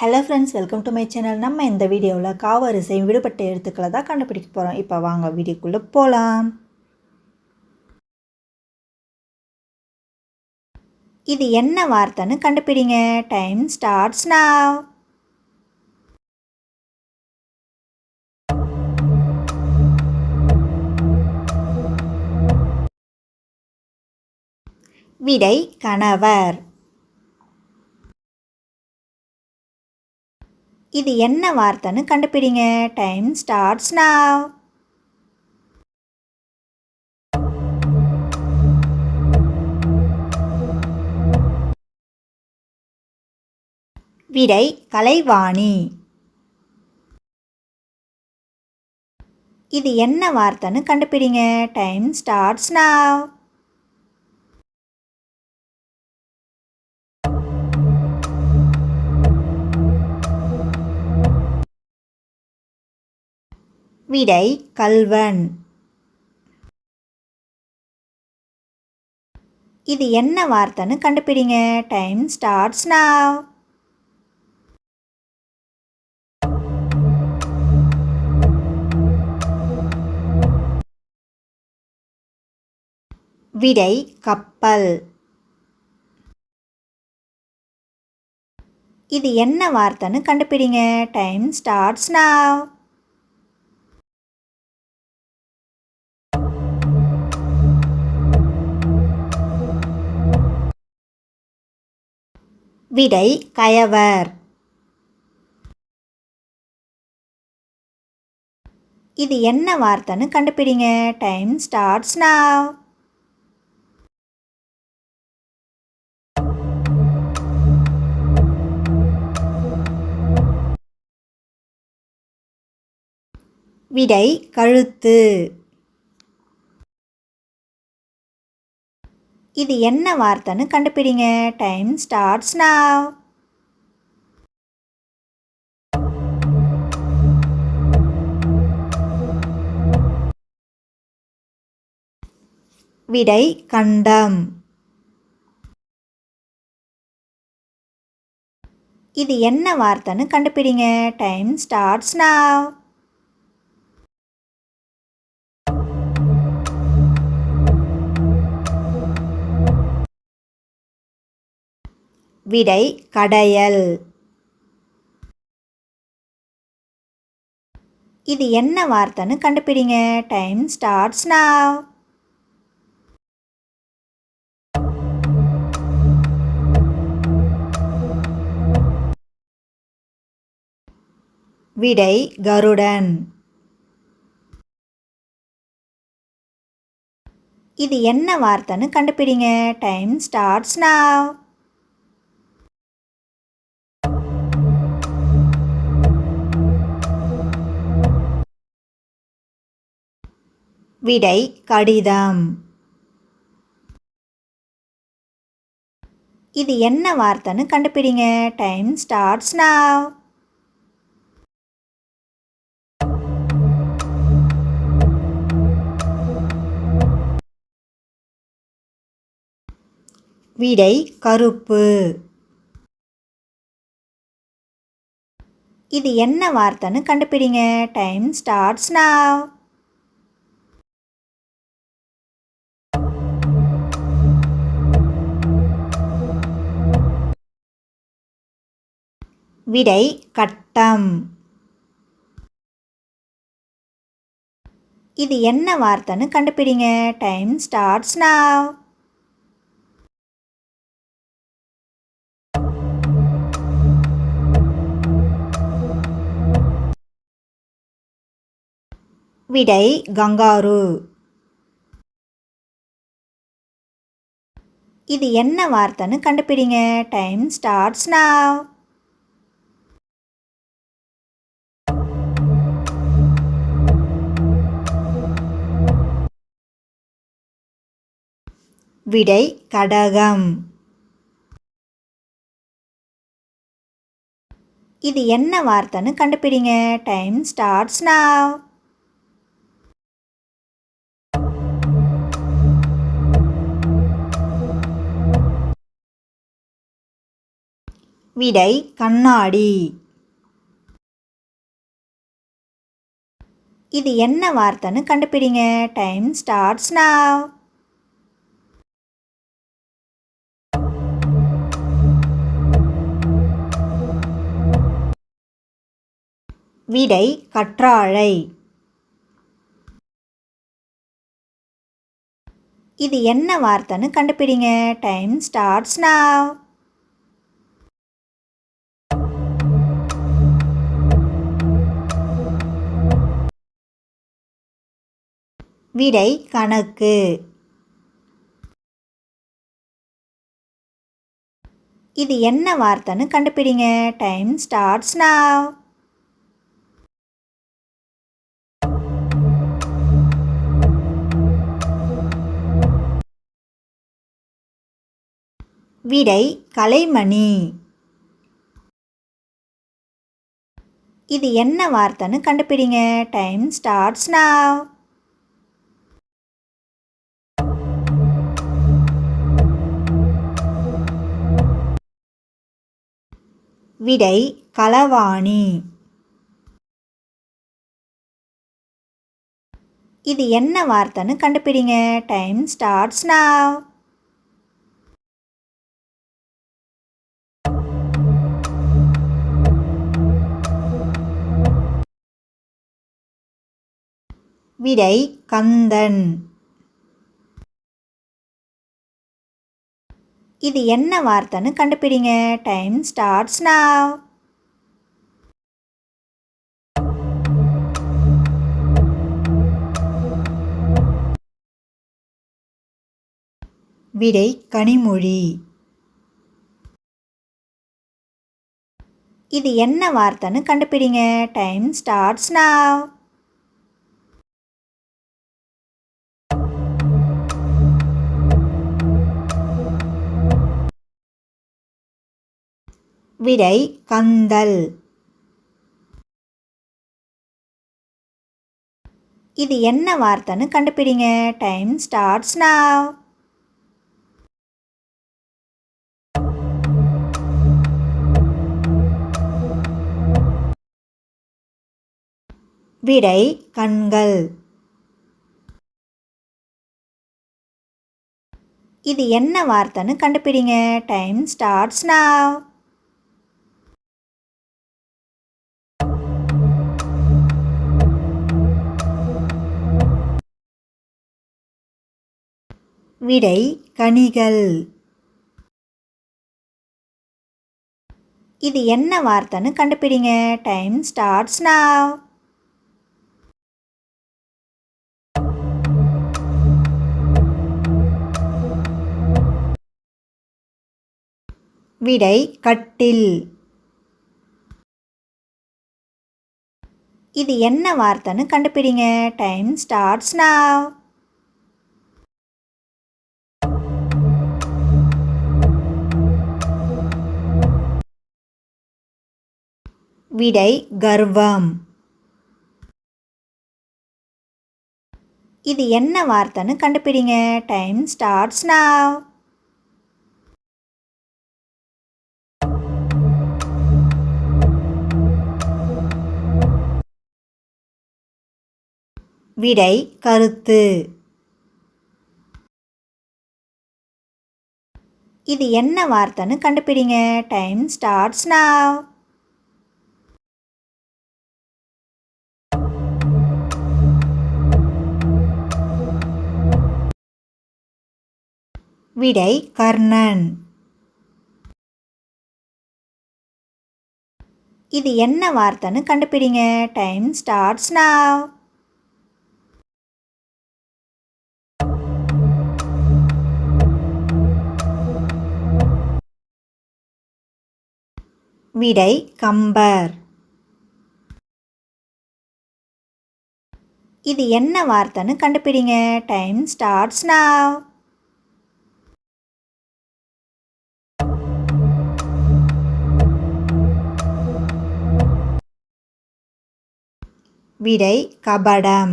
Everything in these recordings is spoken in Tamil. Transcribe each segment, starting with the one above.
Hello friends welcome to my channel நம்ம இந்த வீடியோவில் காவரிசையும் விடுபட்ட எழுத்துக்களை தான் கண்டுபிடிக்க போகிறோம் இப்போ வாங்க வீடியோக்குள்ளே போகலாம் இது என்ன வார்த்தைன்னு கண்டுபிடிங்க. டைம் ஸ்டார்ட்ஸ் நாவ் விடை கணவர். இது என்ன வார்த்தைன்னு கண்டுபிடிங்க. டைம் ஸ்டார்ட்ஸ் நாவ் விடை கலைவாணி. இது என்ன வார்த்தைன்னு கண்டுபிடிங்க. டைம் ஸ்டார்ட்ஸ் நாவ் விடை கல்வன். இது என்ன வார்த்தைன்னு கண்டுபிடிங்க. டைம் ஸ்டார்ட்ஸ் நாவ் விடை கப்பல். இது என்ன வார்த்தைன்னு கண்டுபிடிங்க. டைம் ஸ்டார்ட்ஸ் நாவ் விடை கயவர். இது என்ன வார்த்தைன்னு கண்டுபிடிங்க. டைம் ஸ்டார்ட்ஸ் நாவ் விடை கழுத்து. இது என்ன வார்த்தைன்னு கண்டுபிடிங்க. டைம் ஸ்டார்ட்ஸ் நாவ் விடை கண்டம். இது என்ன வார்த்தைன்னு கண்டுபிடிங்க. டைம் ஸ்டார்ட்ஸ் நாவ் விடை கடையல். இது என்ன வார்த்தைன்னு கண்டுபிடிங்க. டைம் ஸ்டார்ட்ஸ் நாவ் விடை கருடன். இது என்ன வார்த்தைன்னு கண்டுபிடிங்க. டைம் ஸ்டார்ட்ஸ் நாவ் விடை கடிதம். இது என்ன வார்த்தைன்னு கண்டுபிடிங்க. டைம் ஸ்டார்ட்ஸ் நாவ் விடை கருப்பு. இது என்ன வார்த்தைன்னு கண்டுபிடிங்க. டைம் ஸ்டார்ட்ஸ் நாவ் விடை கட்டம். இது என்ன வார்த்தைன்னு கண்டுபிடிங்க. டைம் ஸ்டார்ட்ஸ் நாவ் விடை கங்காரு. இது என்ன வார்த்தைன்னு கண்டுபிடிங்க. டைம் ஸ்டார்ட்ஸ் நாவ் விடை கடகம். இது என்ன வார்த்தைன்னு கண்டுபிடிங்க. டைம் ஸ்டார்ட்ஸ் நாவ் விடை கண்ணாடி. இது என்ன வார்த்தைன்னு கண்டுபிடிங்க. டைம் ஸ்டார்ட்ஸ் நாவ் விடை கற்றாழை. இது என்ன வார்த்தைன்னு கண்டுபிடிங்க. டைம் ஸ்டார்ட்ஸ் நாவ் விடை கணக்கு. இது என்ன வார்த்தைன்னு கண்டுபிடிங்க. டைம் ஸ்டார்ட்ஸ் நாவ் விடை கலைமணி. இது என்ன வார்த்தைன்னு கண்டுபிடிங்க. டைம் ஸ்டார்ட்ஸ் நாவ் விடை களவாணி. இது என்ன வார்த்தைன்னு கண்டுபிடிங்க. டைம் ஸ்டார்ட்ஸ் நாவ் விடை கந்தன். இது என்ன வார்த்தைன்னு கண்டுபிடிங்க. டைம் ஸ்டார்ட்ஸ் நாவ் விடை கனிமொழி. இது என்ன வார்த்தைன்னு கண்டுபிடிங்க. டைம் ஸ்டார்ட்ஸ் நாவ் விடை கந்தல். இது என்ன வார்த்தைன்னு கண்டுபிடிங்க. டைம் ஸ்டார்ட்ஸ் நாவ் விடை கண்கள். இது என்ன வார்த்தைன்னு கண்டுபிடிங்க. டைம் ஸ்டார்ட்ஸ் நாவ் விடை கனிகள். இது என்ன வார்த்தைன்னு கண்டுபிடிங்க. டைம் ஸ்டார்ட்ஸ் நாவ் விடை கட்டில். இது என்ன வார்த்தைன்னு கண்டுபிடிங்க. டைம் ஸ்டார்ட்ஸ் நாவ் விடை கர்வம். இது என்ன வார்த்தைன்னு கண்டுபிடிங்க. டைம் ஸ்டார்ட்ஸ் நாவ் விடை கருத்து. இது என்ன வார்த்தைன்னு கண்டுபிடிங்க. டைம் ஸ்டார்ட்ஸ் நாவ் விடை கர்ணன். இது என்ன வார்த்தைன்னு கண்டுபிடிங்க. டைம் ஸ்டார்ட்ஸ் நாவ் விடை கம்பர். இது என்ன வார்த்தைன்னு கண்டுபிடிங்க. டைம் ஸ்டார்ட்ஸ் நாவ் விடை கபடம்.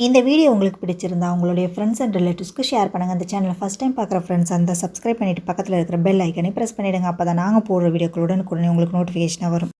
இந்த வீடியோ உங்களுக்கு பிடிச்சிருந்தா உங்களுடைய ஃப்ரெண்ட்ஸ் அண்ட் ரிலேட்டிவ்ஸ்க்கு ஷேர் பண்ணுங்கள் அந்த சேனலை ஃபஸ்ட் டைம் பார்க்குற ஃப்ரெண்ட்ஸ் அந்த சப்ஸ்கிரைப் பண்ணிவிட்டு பக்கத்தில் இருக்கிற பெல் ஐக்கனை ப்ரெஸ் பண்ணிவிடுங்க அப்போ தான் நாங்கள் போடுற வீடியோக்களுடன் உடனே உங்களுக்கு நோட்டிஃபிகேஷனாக வரும்.